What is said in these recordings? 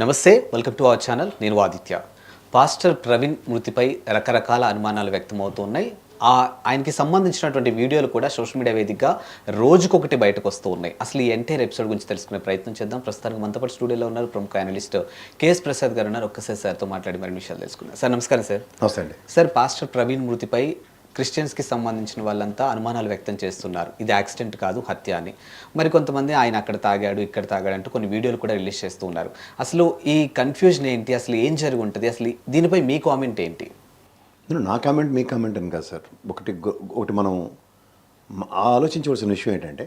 నమస్తే welcome to our channel నేను Aditya. Pastor Praveen మృతిపై రకరకాల అనుమానాలు వ్యక్తమవుతున్నాయి. ఆ ఆయనకి సంబంధించినటువంటి వీడియోలు కూడా సోషల్ మీడియా వేదికగా రోజుకొకటి బయటకు వస్తూ ఉన్నాయి. అసలు ఈ ఎంటైర్ ఎపిసోడ్ గురించి తెలుసుకునే ప్రయత్నం చేద్దాం. ప్రస్తుతానికి మనతో పాటు స్టూడియోలో ఉన్నారు ప్రముఖ అనలిస్ట్ కేఎస్ ప్రసాద్ గారు ఉన్నారు. ఒక్కసారి సార్తో మాట్లాడి మరిన్ని విషయాలు తెలుసుకున్నాం సార్ నమస్కారం సార్. నమస్తే సార్ పాస్టర్ ప్రవీణ్ మృతిపై క్రిస్టియన్స్కి సంబంధించిన వాళ్ళంతా అనుమానాలు వ్యక్తం చేస్తున్నారు. ఇది యాక్సిడెంట్ కాదు హత్య అని. మరి కొంతమంది ఆయన అక్కడ తాగాడు ఇక్కడ తాగాడు అంటూ కొన్ని వీడియోలు కూడా రిలీజ్ చేస్తూ ఉన్నారు. అసలు ఈ కన్ఫ్యూజన్ ఏంటి? అసలు ఏం జరిగి ఉంటుంది అసలు దీనిపై మీ కామెంట్ ఏంటి? నా కామెంట్ మీ కామెంట్ అని కాదు సార్. ఒకటి ఒకటి మనం ఆలోచించవలసిన విషయం ఏంటంటే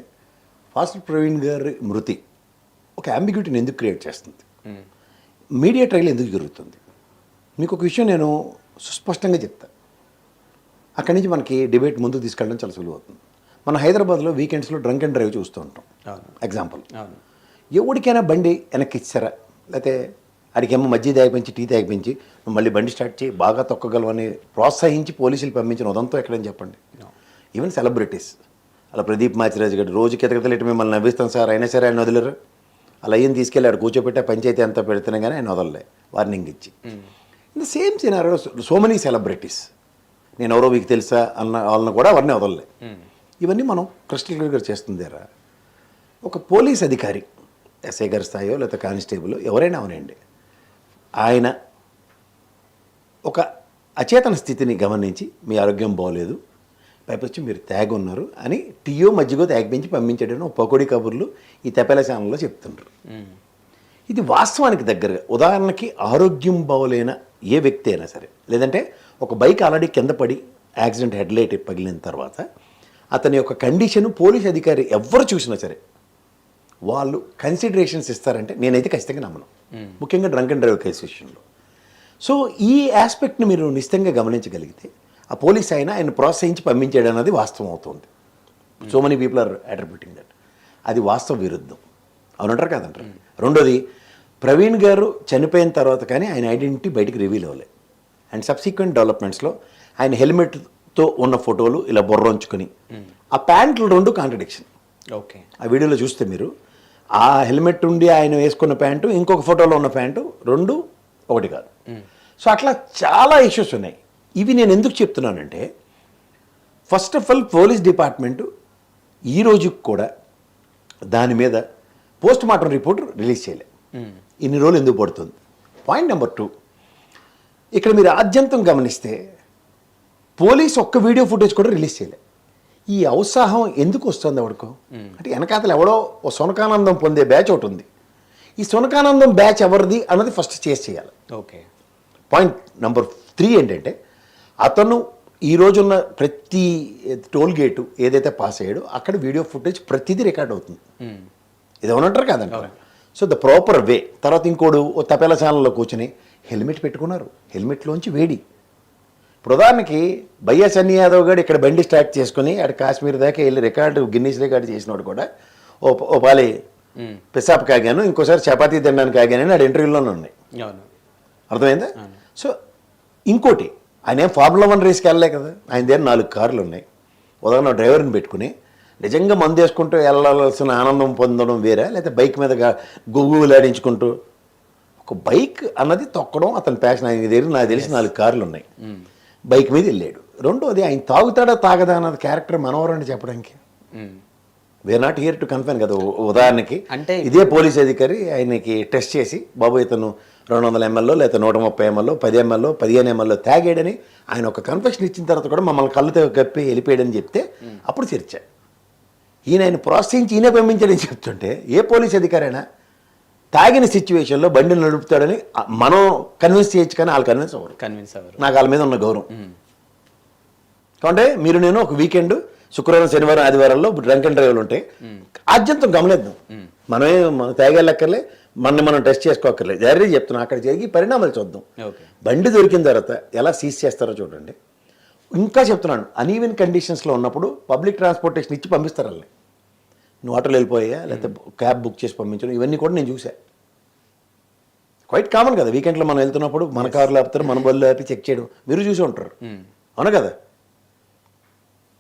ఫాస్ట్ ప్రవీణ్ గారి మృతి ఒక అంబిగ్యూటీని ఎందుకు క్రియేట్ చేస్తుంది? మీడియా ట్రయల్ ఎందుకు జరుగుతుంది? మీకు ఒక విషయం నేను సుస్పష్టంగా చెప్తా. అక్కడి నుంచి మనకి డిబేట్ ముందుకు తీసుకెళ్ళడం చాలా సులువు అవుతుంది. మన హైదరాబాద్లో వీకెండ్స్లో డ్రంక్ అండ్ డ్రైవ్ చూస్తూ ఉంటాం. ఎగ్జాంపుల్ ఎవరికైనా బండి వెనక్కి ఇచ్చారా? లేకపోతే అడిగేమో మధ్య తాగిపించి టీ తాగిపించి మళ్ళీ బండి స్టార్ట్ చేయి బాగా తొక్కగలవని ప్రోత్సహించి పోలీసులు పంపించిన ఉదంతో ఎక్కడని చెప్పండి. ఈవెన్ సెలబ్రిటీస్ అలా ప్రదీప్ మాచిరాజు గారు రోజు కితకితలేటి మిమ్మల్ని నవ్విస్తాం సార్ అయినా సరే ఆయన వదిలేరు. అలా ఏం తీసుకెళ్ళి ఆడు కూర్చోబెట్టి ఆ పంచాయతీ అంతా పెడుతున్నా కానీ ఆయన వదలలే. వార్నింగ్ ఇచ్చి. In the same scenario so many celebrities నేను ఎవరో మీకు తెలుసా అన్న వాళ్ళని కూడా అవన్నీ వదలలే. ఇవన్నీ మనం క్రిస్టల్ క్లియర్గా చేస్తుందేరా ఒక పోలీస్ అధికారి ఎస్ఐ గారి స్థాయో లేకపోతే కానిస్టేబుల్ ఎవరైనా అవనండి. ఆయన ఒక అచేతన స్థితిని గమనించి మీ ఆరోగ్యం బాగోలేదు పైపొచ్చి మీరు త్యాగ ఉన్నారు అని టీయో మజ్జిగో త్యాగిపించి పంపించాడని ఒక పకోడీ కబుర్లు ఈ తెపల ఛానల్లో చెప్తుండ్రు. ఇది వాస్తవానికి దగ్గరగా ఉదాహరణకి ఆరోగ్యం బాగోలేన ఏ వ్యక్తి అయినా సరే లేదంటే ఒక బైక్ ఆల్రెడీ కింద పడి యాక్సిడెంట్ హెడ్లైట్ పగిలిన తర్వాత అతని యొక్క కండిషన్ పోలీస్ అధికారి ఎవరు చూసినా సరే వాళ్ళు కన్సిడరేషన్స్ ఇస్తారంటే నేనైతే ఖచ్చితంగా నమ్మను. ముఖ్యంగా డ్రంక్ అండ్ డ్రైవ్ కేసు విషయంలో. సో ఈ ఆస్పెక్ట్ని మీరు నిశ్చితంగా గమనించగలిగితే ఆ పోలీస్ ఆయన ఆయన ప్రోత్సహించి పంపించాడు అన్నది వాస్తవం అవుతుంది. So many people are attributing that అది వాస్తవ విరుద్ధం. అవునంటారు కాదంటారు? రెండోది ప్రవీణ్ గారు చనిపోయిన తర్వాత కానీ ఆయన ఐడెంటిటీ బయటికి రివీల్ అవ్వలే అండ్ సబ్సిక్వెంట్ డెవలప్మెంట్స్లో ఆయన హెల్మెట్తో ఉన్న ఫోటోలు ఇలా బొర్రంచుకొని ఆ ప్యాంట్లు రెండు కాంట్రడిక్షన్ ఓకే. ఆ వీడియోలో చూస్తే మీరు ఆ హెల్మెట్ ఉండి ఆయన వేసుకున్న ప్యాంటు ఇంకొక ఫోటోలో ఉన్న ప్యాంటు రెండు ఒకటి కాదు. సో అట్లా చాలా ఇష్యూస్ ఉన్నాయి. ఇవి నేను ఎందుకు చెప్తున్నానంటే first of all police department ఈ రోజుకి కూడా దాని మీద పోస్ట్ మార్టం రిపోర్ట్ రిలీజ్ చేయలే ఇన్ని రోజులు ఎందుకు పడుతుంది? పాయింట్ నెంబర్ టూ ఇక్కడ మీరు ఆద్యంతం గమనిస్తే పోలీస్ ఒక్క వీడియో ఫుటేజ్ కూడా రిలీజ్ చేయలే. ఈ ఔత్సాహం ఎందుకు వస్తుంది ఎవడికో అంటే వెనకాతలు ఎవడో ఓ సునకానందం పొందే బ్యాచ్ ఒకటి ఉంది. ఈ సునకానందం బ్యాచ్ ఎవరిది అన్నది ఫస్ట్ చేసి చేయాలి. ఓకే. పాయింట్ నెంబర్ త్రీ ఏంటంటే అతను ఈ రోజున్న ప్రతి టోల్ గేటు ఏదైతే పాస్ అయ్యాడో అక్కడ వీడియో ఫుటేజ్ ప్రతిదీ రికార్డ్ అవుతుంది. ఇది ఏమనంటారు కాదంటారు? So the proper way. తర్వాత ఇంకోడు ఓ తపేల ఛానల్లో కూర్చుని హెల్మెట్ పెట్టుకున్నారు. హెల్మెట్లోంచి వేడి. ఇప్పుడు ఉదాహరణకి బయ్యా సన్నీ యాదవ్ గారు ఇక్కడ బండి స్టార్ట్ చేసుకుని అక్కడ కాశ్మీర్ దాకా వెళ్ళి రికార్డు గిన్నీస్ రికార్డు చేసినోడు కూడా. ఓ ఓ పాలి పిసాప్ కాగాను ఇంకోసారి చపాతీ తినడానికి కాగానని ఆడ ఇంటర్వ్యూలోనే ఉన్నాయి. అర్థమైందా? సో ఇంకోటి ఆయన ఏం ఫార్ములా వన్ రేస్కి వెళ్ళలే కదా. ఆయన దగ్గర నాలుగు కార్లు ఉన్నాయి. ఉదాహరణ డ్రైవర్ని పెట్టుకుని నిజంగా మందు వేసుకుంటూ వెళ్ళాల్సిన ఆనందం పొందడం వేరే లేకపోతే బైక్ మీద గుగ్గులాడించుకుంటూ ఒక బైక్ అన్నది తొక్కడం అతని ప్యాషన్. ఆయన దగ్గర నాకు తెలిసి నాలుగు కార్లు ఉన్నాయి. బైక్ మీద వెళ్ళాడు. రెండోది ఆయన తాగుతాడా తాగదా అన్నది క్యారెక్టర్ మనవరండి చెప్పడానికి. We're not here to confine కదా ఉదాహరణకి. అంటే- ఇదే పోలీస్ అధికారి ఆయనకి టెస్ట్ చేసి బాబు ఇతను రెండు వందల ఎంఎల్లో లేదా నూట ముప్పై ఎంఎల్లో పది ఎంఎల్లో పదిహేను ఎంఎల్లో తాగాడని ఆయన ఒక కన్ఫెషన్ ఇచ్చిన తర్వాత కూడా మమ్మల్ని కళ్ళతో కప్పి వెళ్ళిపోయాడని చెప్తే అప్పుడు చర్చ ఈయన ఆయన ప్రోత్సహించి ఈయన పంపించాడని చెప్తుంటే ఏ పోలీస్ అధికారైనా తాగిన సిచ్యువేషన్లో బండి నడుపుతాడని మనం కన్విన్స్ చేయొచ్చు కానీ వాళ్ళు కన్విన్స్ అవ్వరు. కన్విన్స్ అవ్వరు. నాకు వాళ్ళ మీద ఉన్న గౌరవం. కాబట్టి మీరు నేను ఒక వీకెండ్ శుక్రవారం శనివారం ఆదివారాల్లో డ్రంక్ అండ్ డ్రైవ్లు ఉంటాయి. ఆద్యంతం గమనిద్దాం. మనమే మనం తాగేళ్ళక్కర్లే మనని మనం టెస్ట్ చేసుకోక్కర్లేదు జరిగి చెప్తున్నాం అక్కడ జరిగి పరిణామాలు చూద్దాం. బండి దొరికిన తర్వాత ఎలా సీజ్ చేస్తారో చూడండి. ఇంకా చెప్తున్నాను అనీవెన్ కండిషన్స్లో ఉన్నప్పుడు పబ్లిక్ ట్రాన్స్పోర్టేషన్ ఇచ్చి పంపిస్తారు వాళ్ళని. నువ్వు ఆటోలో వెళ్ళిపోయా లేకపోతే క్యాబ్ బుక్ చేసి పంపించడం ఇవన్నీ కూడా నేను చూసా క్వైట్ కామన్ కదా వీకెండ్లో మనం వెళ్తున్నప్పుడు మన కారులో ఆపుతారు మన బళ్ళు ఆపి చెక్ చేయడం మీరు చూసి ఉంటారు. అవునా కదా?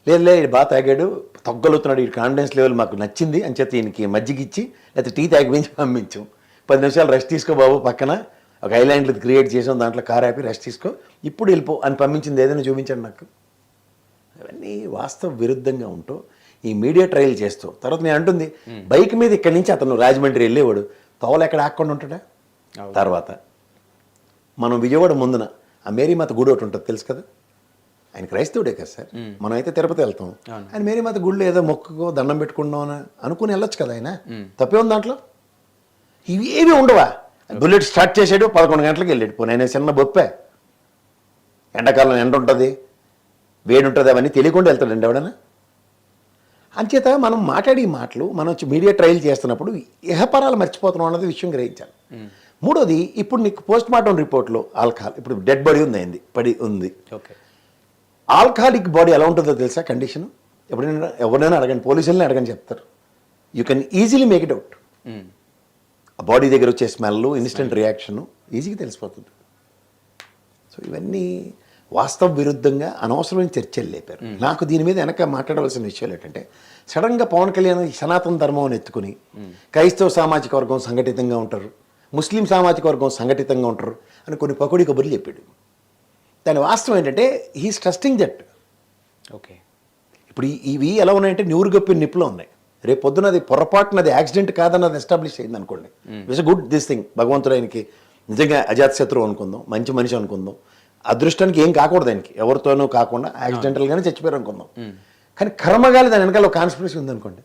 లేదు లేదు బాగా తాగాడు తగ్గలుగుతున్నాడు ఈ కాన్ఫిడెన్స్ లెవెల్ మాకు నచ్చింది అని చెప్పి ఈయనకి మజ్జిగ ఇచ్చి లేకపోతే టీ తాగిపించి పంపించాం. పది నిమిషాలు రెస్ట్ తీసుకో బాబు పక్కన ఒక ఐలాండ్ క్రియేట్ చేసాం దాంట్లో కార్ ఆపి రెస్ట్ తీసుకో. ఇప్పుడు వెళ్ళిపో అని పంపించింది ఏదైనా చూపించండి నాకు. అవన్నీ వాస్తవ విరుద్ధంగా ఉంటూ ఈ మీడియా ట్రయల్ చేస్తూ. తర్వాత నేను అంటుంది బైక్ మీద ఇక్కడి నుంచి అతను రాజమండ్రి వెళ్ళేవాడు. తోవలు ఎక్కడ ఆకుండా ఉంటాడా. తర్వాత మనం విజయవాడ ముందున ఆ మేరీమాత గుడి ఒకటి ఉంటుంది తెలుసు కదా? ఆయన క్రైస్తవుడే కదా సార్? మనం అయితే తిరుపతి వెళ్తాం. ఆయన మేరీమాత గుడిలో ఏదో మొక్కుకో దండం పెట్టుకుందాం అని అనుకుని వెళ్ళొచ్చు కదా ఆయన? తప్పే ఉంది దాంట్లో? ఇవి ఏమి ఉండవా? బుల్లెట్ స్టార్ట్ చేసాడు పదకొండు గంటలకు వెళ్ళాడు. పోనీ చిన్న బొప్పే. ఎండాకాలం ఎండ ఉంటుంది వేడి ఉంటుంది అవన్నీ తెలియకుండా వెళ్తాడండి ఎవడన్నా? అంచేత మనం మాట్లాడే మాటలు మనం వచ్చి మీడియా ట్రయల్ చేస్తున్నప్పుడు ఇహపరాలు మర్చిపోతున్నాం అన్నది విషయం గ్రహించాలి. మూడోది ఇప్పుడు నీకు పోస్ట్ మార్టం రిపోర్ట్లో ఆల్కహాల్ ఇప్పుడు డెడ్ బాడీ ఉంది అయింది పడి ఉంది. ఓకే. ఆల్కహాలిక్ బాడీ ఎలా ఉంటుందో తెలుసా కండిషన్? ఎప్పుడైనా ఎవరైనా అడగండి పోలీసుల్ని అడగని చెప్తారు. You can easily make it out. ఆ బాడీ దగ్గర వచ్చే స్మెల్ ఇన్స్టెంట్ రియాక్షన్ ఈజీగా తెలిసిపోతుంది. సో ఇవన్నీ వాస్తవ విరుద్ధంగా అనవసరమైన చర్చలు లేపారు. నాకు దీని మీద వెనక మాట్లాడవలసిన విషయాలు ఏంటంటే సడన్గా పవన్ కళ్యాణ్ సనాతన ధర్మం అని ఎత్తుకుని క్రైస్తవ సామాజిక వర్గం సంఘటితంగా ఉంటారు ముస్లిం సామాజిక వర్గం సంఘటితంగా ఉంటారు అని కొన్ని పకోడీ కబుర్లు చెప్పాడు. దాని వాస్తవం ఏంటంటే హీస్ ట్రస్టింగ్ దట్ ఓకే ఇప్పుడు ఇవి ఎలా ఉన్నాయంటే నూరు గప్పిన నిప్పులో ఉన్నాయి. రేపు పొరపాటున అది యాక్సిడెంట్ కాదన్నది ఎస్టాబ్లిష్ అయింది అనుకోండి ఇట్స్ గుడ్ దిస్ థింగ్ భగవంతుడు ఆయనకి నిజంగా అజాత శత్రువు అనుకుందాం మంచి మనిషి అనుకుందాం. అదృష్టానికి ఏం కాకూడదు ఆయనకి. ఎవరితోనూ కాకుండా యాక్సిడెంటల్గానే చచ్చిపోయారు అనుకుందాం. కానీ కర్మగాలి దాని వెనకాల ఒక కాన్స్పిరసీ ఉందనుకోండి.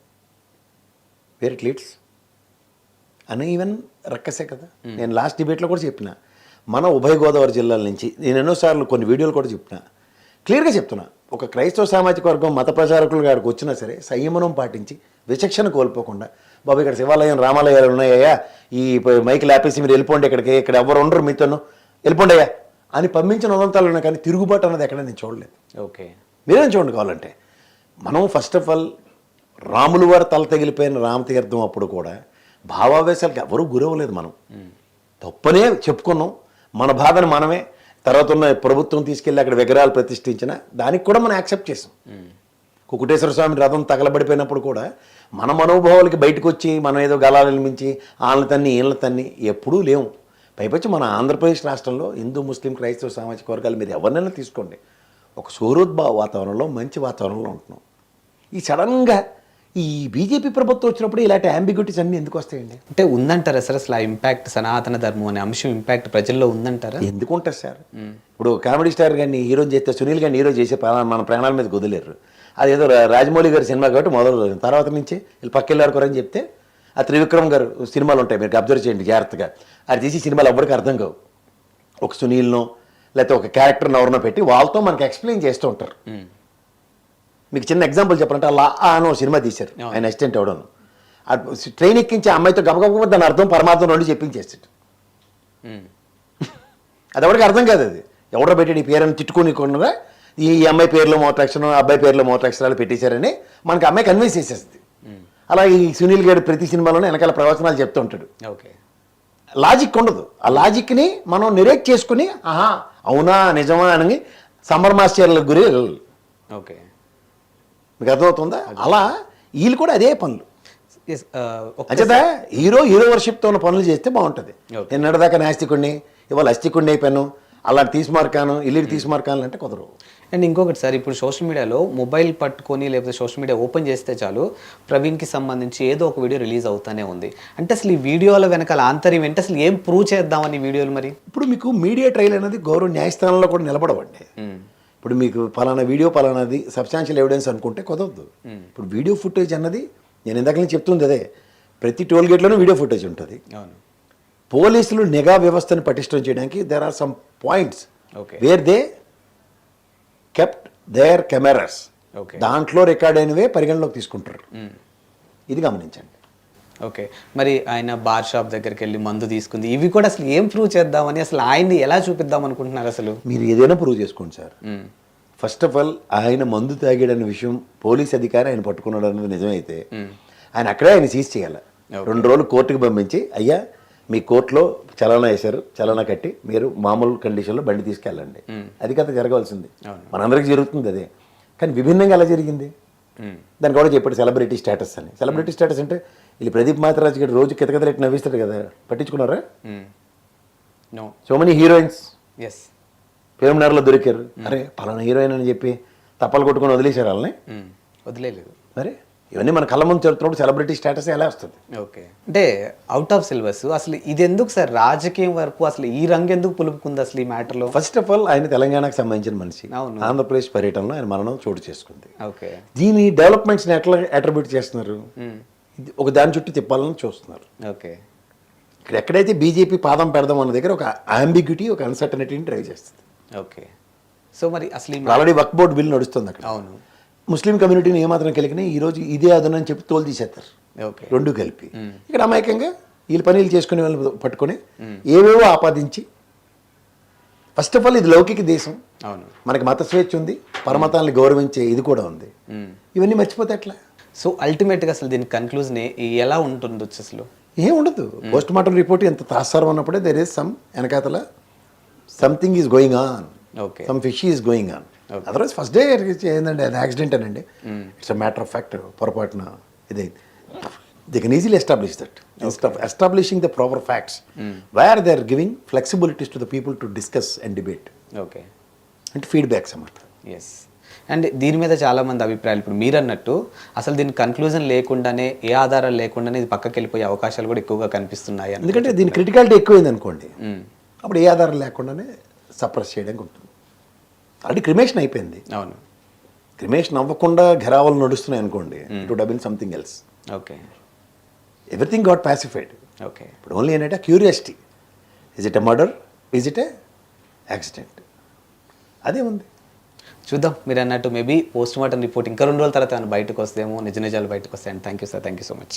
వేరే ఇట్ లీడ్స్ అని ఈవెన్ రక్కసే కదా. నేను లాస్ట్ డిబేట్లో కూడా చెప్పిన. మన ఉభయ గోదావరి జిల్లాల నుంచి నేను ఎన్నోసార్లు కొన్ని వీడియోలు కూడా చెప్పిన. క్లియర్గా చెప్తున్నా. ఒక క్రైస్తవ సామాజిక వర్గం మత ప్రచారకులు గారికి వచ్చినా సరే సంయమనం పాటించి విచక్షణ కోల్పోకుండా. బాబు ఇక్కడ శివాలయం రామాలయాలు ఉన్నాయ్యా ఈ మైకి ఆపేసి మీరు వెళ్ళిపోండి ఇక్కడికి. ఇక్కడ ఎవరు ఉండరు మీతోను. వెళ్ళిపోండి అయ్యా. అని పంపించిన ఉదంతాలు ఉన్నాయి కానీ తిరుగుబాటు అన్నది ఎక్కడ నేను చూడలేదు. ఓకే. మీరేం చూడండి కావాలంటే మనం ఫస్ట్ ఆఫ్ ఆల్ రాములు వారు తల తగిలిపోయిన రామతీర్థం అప్పుడు కూడా భావావేశాలకు ఎవరూ గురవ్వలేదు మనం. తప్పనే చెప్పుకున్నాం. మన బాధను మనమే. తర్వాత ఉన్న ప్రభుత్వం తీసుకెళ్ళి అక్కడ విగ్రహాలు ప్రతిష్ఠించిన దానికి కూడా మనం యాక్సెప్ట్ చేసాం. కుకుటేశ్వర స్వామి రథం తగలబడిపోయినప్పుడు కూడా మన మనోభావాలకి బయటకు వచ్చి మనం ఏదో గలాలను మించి వాళ్ళని తన్ని వీళ్ళని తన్ని ఎప్పుడూ లేవు. పైపచ్చి మన ఆంధ్రప్రదేశ్ రాష్ట్రంలో హిందూ ముస్లిం క్రైస్తవ సామాజిక వర్గాలు మీరు ఎవరినైనా తీసుకోండి. ఒక సౌరోద్భావ వాతావరణంలో మంచి వాతావరణంలో ఉంటున్నాం. ఈ సడన్గా ఈ బీజేపీ ప్రభుత్వం వచ్చినప్పుడు ఇలాంటి అంబిగ్యూటీస్ అన్నీ ఎందుకు వస్తాయండి? అంటే ఉందంటారా సార్ అసలు ఆ ఇంపాక్ట్ సనాతన ధర్మం అనే అంశం ఇంపాక్ట్ ప్రజల్లో ఉందంటారా? ఎందుకు ఉంటుంది సార్? ఇప్పుడు కామెడీ స్టార్ గారిని హీరో చేస్తే సునీల్ గారిని హీరో చేసే మన ప్రాణాల మీద కుదలేరు అదేదో రాజమౌళి గారి సినిమా కాబట్టి మొదలు. తర్వాత నుంచి వీళ్ళు పక్కెళ్ళారుకోరని చెప్తే ఆ త్రివిక్రమ్ గారు సినిమాలు ఉంటాయి మీరు అబ్జర్వ్ చేయండి జాగ్రత్తగా అది తీసి సినిమాలు ఎవ్వరికి అర్థం కావు ఒక సునీల్నో లేకపోతే ఒక క్యారెక్టర్ని ఎవరినో పెట్టి వాళ్ళతో మనకి ఎక్స్ప్లెయిన్ చేస్తూ ఉంటారు. మీకు చిన్న ఎగ్జాంపుల్ చెప్పాలంటే అలా అని ఒక సినిమా తీశారు. ఆయన అసిస్టెంట్ ఎవడను ట్రైన్ ఎక్కించి అమ్మాయితో గబగబ దాని అర్థం పరమార్థం నుండి చెప్పించేస్తాడు. అది ఎవరికి అర్థం కాదు అది ఎవడో పెట్టాడు ఈ పేరుని తిట్టుకుని కూడా ఈ అమ్మాయి పేర్లో మోటాక్షరం అబ్బాయి పేర్లో మోటాక్షరాలు పెట్టేశారని మనకి అమ్మాయి కన్విన్స్ చేసేస్తుంది. అలా ఈ సునీల్ గారు ప్రతి సినిమాలోనే వెనకాల ప్రవచనాలు చెప్తూ ఉంటాడు. ఓకే. లాజిక్ ఉండదు. ఆ లాజిక్ని మనం నిరేట్ చేసుకుని ఆహా అవునా నిజమా అని సమ్మర్ మాస్టర్ల గురి ఓకే. మీకు అర్థమవుతుందా? అలా వీళ్ళు కూడా అదే పనులు. ఒక్క- అంచేత హీరో హీరో వర్షిప్తో ఉన్న పనులు చేస్తే బాగుంటుంది. Okay. నిన్నటిదాకా నాస్తికుడిని ఇవాళ అస్తికుడిని అయిపోయాను అలా తీసుమార్కాను ఇల్లు తీసుమార్కాను అంటే కుదరవు. అండ్ ఇంకొకటి సార్ ఇప్పుడు సోషల్ మీడియాలో మొబైల్ పట్టుకొని లేకపోతే సోషల్ మీడియా ఓపెన్ చేస్తే చాలు ప్రవీణ్కి సంబంధించి ఏదో ఒక వీడియో రిలీజ్ అవుతానే ఉంది. అంటే అసలు ఈ వీడియోల వెనకాల ఆంతర్యం ఏంటి? అసలు ఏం ప్రూవ్ చేద్దామని వీడియోలు మరి? ఇప్పుడు మీకు మీడియా ట్రయల్ అనేది గౌరవ న్యాయస్థానంలో కూడా నిలబడవండి. ఇప్పుడు మీకు పలానా వీడియో పలానాది సబ్స్టాన్షియల్ ఎవిడెన్స్ అనుకుంటే కుదరదు. ఇప్పుడు వీడియో ఫుటేజ్ అన్నది నేను ఇందాక చెప్తుంది అదే ప్రతి టోల్ గేట్లోనూ వీడియో ఫుటేజ్ ఉంటుంది. అవును. పోలీసులు నిఘా వ్యవస్థను పటిష్టం చేయడానికి there are some points. Where they kept their cameras. దాంట్లో రికార్డ్ అయినవే పరిగణలోకి తీసుకుంటారు. ఇది గమనించండి. ఓకే మరి ఆయన బార్ షాప్ దగ్గరికి వెళ్ళి మందు తీసుకుంది. ఇవి కూడా అసలు ఏం ప్రూవ్ చేద్దామని అసలు ఆయన్ని ఎలా చూపిద్దాం అనుకుంటున్నారు అసలు? మీరు ఏదైనా ప్రూవ్ చేసుకోండి సార్. ఫస్ట్ ఆఫ్ ఆల్ ఆయన మందు తాగాడన్న విషయం పోలీస్ అధికారి ఆయన పట్టుకున్నాడు అన్నది నిజమైతే ఆయన అక్కడే ఆయన సీజ్ చేయాలి. రెండు రోజులు కోర్టుకి పంపించి అయ్యా మీ కోర్టులో చలానా వేశారు చలానా కట్టి మీరు మామూలు కండిషన్లో బండి తీసుకెళ్ళండి. అది కథ జరగవలసింది. మనందరికీ జరుగుతుంది అదే. కానీ విభిన్నంగా ఎలా జరిగింది. దానికి కూడా చెప్పాడు సెలబ్రిటీ స్టేటస్ అని. సెలబ్రిటీ స్టేటస్ అంటే వీళ్ళు ప్రదీప్ మాతరాజ్ గారు రోజు కితకితలెట్టి నవ్విస్తాడు కదా. పట్టించుకున్నారా? సో మెనీ హీరోయిన్స్ ఎస్ పేరునర్లో దొరికారు. అరే పలానా హీరోయిన్ అని చెప్పి తప్పలు కొట్టుకొని వదిలేశారు వాళ్ళని. వదిలేదు మరి? ఇవన్నీ మన కళ్ళ ముందు చెడుతున్నప్పుడు సెలబ్రిటీ స్టేటస్ ఎలా వస్తుంది? ఓకే. అంటే అవుట్ ఆఫ్ సిలబస్ అసలు ఇది ఎందుకు సార్? రాజకీయం వరకు అసలు ఈ రంగు ఎందుకు పులుపుకుంది అసలు ఈ మ్యాటర్లో ఫస్ట్ ఆఫ్ ఆల్ ఆయన తెలంగాణకు సంబంధించిన మనిషి. ఆంధ్రప్రదేశ్ పర్యటనలో ఆయన మరణం చోటు చేసుకుంది. ఓకే. దీని డెవలప్మెంట్స్ని ఎట్లా అట్రిబ్యూట్ చేస్తున్నారు? ఒక దాని చుట్టూ తిప్పాలని చూస్తున్నారు. ఓకే. ఇక్కడ ఎక్కడైతే బీజేపీ పాదం పెడదాం అన్న దగ్గర ఒక అంబిగ్యూటీ ఒక అన్సర్టనిటీని డ్రైవ్ చేస్తుంది. ఓకే. సో మరి అసలు ఆల్రెడీ వక్ బోర్డ్ బిల్ నడుస్తుంది అక్కడ. అవును. ముస్లిం కమ్యూనిటీని ఏమాత్రం కలిగినా ఈ రోజు ఇదే అదనని చెప్పి తోలు తీసేస్తారు. రెండు కలిపి. ఇక్కడ అమాయకంగా వీళ్ళు పనులు చేసుకునే వాళ్ళు పట్టుకొని ఏవేవో ఆపాదించి ఫస్ట్ ఆఫ్ ఆల్ ఇది లౌకిక దేశం. అవును. మనకి మత స్వేచ్ఛ ఉంది పరమతాన్ని గౌరవించే ఇది కూడా ఉంది. ఇవన్నీ మర్చిపోతే ఎట్లా? సో అల్టిమేట్గా అసలు దీని కన్క్లూజన్ ఎలా ఉంటుండొచ్చు అసలు ఏం ఉండదు. పోస్ట్ మార్టం రిపోర్ట్ ఎంత తాత్సారం ఉన్నప్పుడే దెర్ ఇస్ సమ్ వెనకాతల something is going on okay some fish is going on otherwise first day ఏంటంటే అది యాక్సిడెంట్ అనండి. It's a matter of fact పొరపాటున ఇదైంది. They can easily establish that establishing the proper facts where they are giving flexibilities to the people to discuss and debate okay అంటే feedbacks అన్నమాట yes and దీని మీద చాలా మంది అభిప్రాయాలు. ఇప్పుడు మీరు అన్నట్టు అసలు దీని కన్క్లూజన్ లేకుండానే ఏ ఆధారాలు లేకుండానే ఇది పక్కకి వెళ్ళిపోయే అవకాశాలు కూడా ఎక్కువగా కనిపిస్తున్నాయి ఎందుకంటే దీని క్రిటికాలిటీ ఎక్కువైంది అనుకోండి మ్మ్. అప్పుడు ఏ ఆధారం లేకుండానే సప్రెస్ చేయడానికి ఉంటుంది. ఆల్రెడీ క్రిమేషన్ అయిపోయింది. అవును. క్రిమేషన్ అవ్వకుండా ఘెరావలు నడుస్తున్నాయి అనుకోండి to డబిన్ something else okay. Everything got pacified okay. ఇప్పుడు ఓన్లీ ఏంటంటే curiosity is it a murder is it a accident అదే ఉంది. చూద్దాం. మీరు అన్నట్టు మేబీ పోస్ట్ మార్టం రిపోర్ట్ ఇంకా రెండు రోజుల తర్వాత బయటకు వస్తేమో నిజ నిజాలు బయటకు వస్తాయండి thank you sir thank you so much